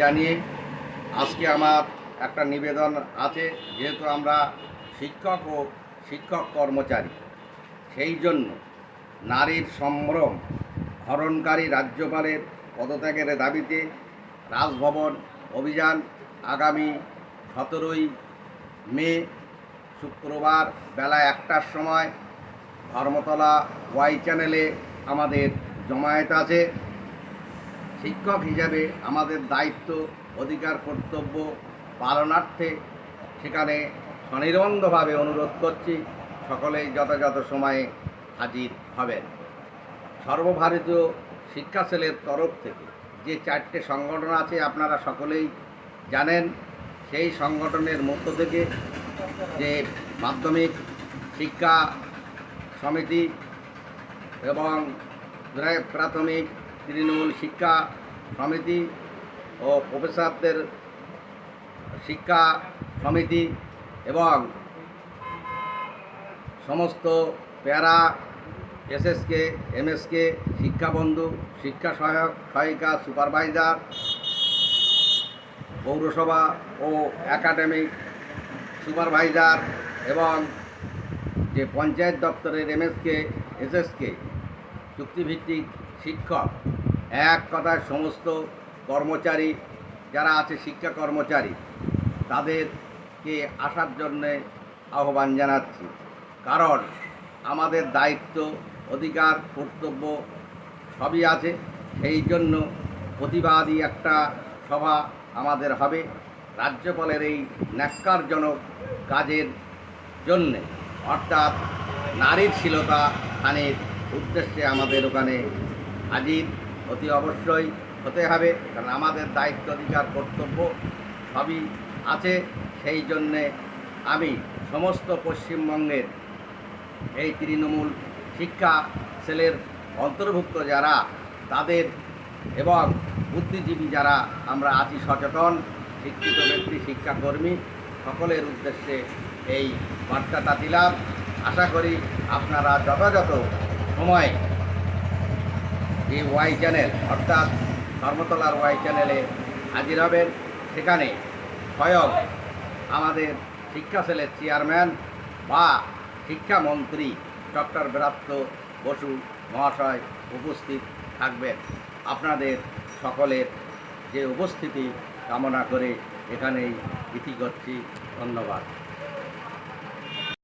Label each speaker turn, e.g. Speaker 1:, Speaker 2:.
Speaker 1: জানিয়ে আজকে আমার একটা নিবেদন আছে, যেহেতু আমরা শিক্ষক ও শিক্ষক কর্মচারী, সেই জন্য নারীর সম্ভ্রম হরণকারী রাজ্যপালের পদত্যাগের দাবিতে রাজভবন অভিযান আগামী সতেরোই মে, শুক্রবার বেলা একটার সময় ধর্মতলা ওয়াই চ্যানেলে আমাদের জমায়েত আছে। শিক্ষক হিসাবে আমাদের দায়িত্ব, অধিকার, কর্তব্য পালনার্থে সেখানে স্বনির্বন্ধভাবে অনুরোধ করছি, সকলেই যথাযথ সময়ে হাজির হবেন। সর্বভারতীয় শিক্ষা সেলের তরফ থেকে যে চারটে সংগঠন আছে আপনারা সকলেই জানেন, সেই সংগঠনের মধ্য থেকে যে মাধ্যমিক শিক্ষা সমিতি এবং প্রাথমিক তৃণমূল শিক্ষা সমিতি ও প্রফেসরদের শিক্ষা সমিতি এবং সমস্ত প্যারা, এসএসকে, এমএসকে, শিক্ষাবন্ধু, শিক্ষা সহায়ক, সহায়িকা, সুপারভাইজার, পৌরসভা ও একাডেমিক সুপারভাইজার এবং যে পঞ্চায়েত দপ্তরের এমএসকে, এসএসকে, চুক্তিভিত্তিক শিক্ষক। এক কথায় সমস্ত কর্মচারী যারা আছে, শিক্ষা কর্মচারী, তাদেরকে আসার জন্যে আহ্বান জানাচ্ছি। কারণ আমাদের দায়িত্ব, অধিকার, কর্তব্য সবই আছে। সেই জন্য প্রতিবাদী একটা সভা আমাদের হবে রাজ্যপালের এই ন্যাক্কারজনক কাজের জন্যে। অর্থাৎ নারীর শীলতা হানির উদ্দেশ্যে আমাদের ওখানে হাজির অতি অবশ্যই হতে হবে, কারণ আমাদের দায়িত্ব, অধিকার, কর্তব্য সবই আছে। সেই জন্যে আমি সমস্ত পশ্চিমবঙ্গের এই তৃণমূল শিক্ষা সেলের অন্তর্ভুক্ত যারা, তাদের এবং বুদ্ধিজীবী যারা আমরা আছি সচেতন, শিক্ষিত ব্যক্তি, শিক্ষাকর্মী, সকলের উদ্দেশ্যে এই বার্তাটা দিলাম। আশা করি আপনারা যথাযথ সময়ে যে ওয়াই চ্যানেল, অর্থাৎ ধর্মতলার ওয়াই চ্যানেলে হাজির হবেন। সেখানে স্বয়ং আমাদের শিক্ষা সেলের চেয়ারম্যান বা শিক্ষামন্ত্রী ডক্টর ব্রাত্য বসু মহাশয় উপস্থিত থাকবেন। আপনাদের সকলের যে উপস্থিতি কামনা করে এখানেই ইতি করছি। ধন্যবাদ।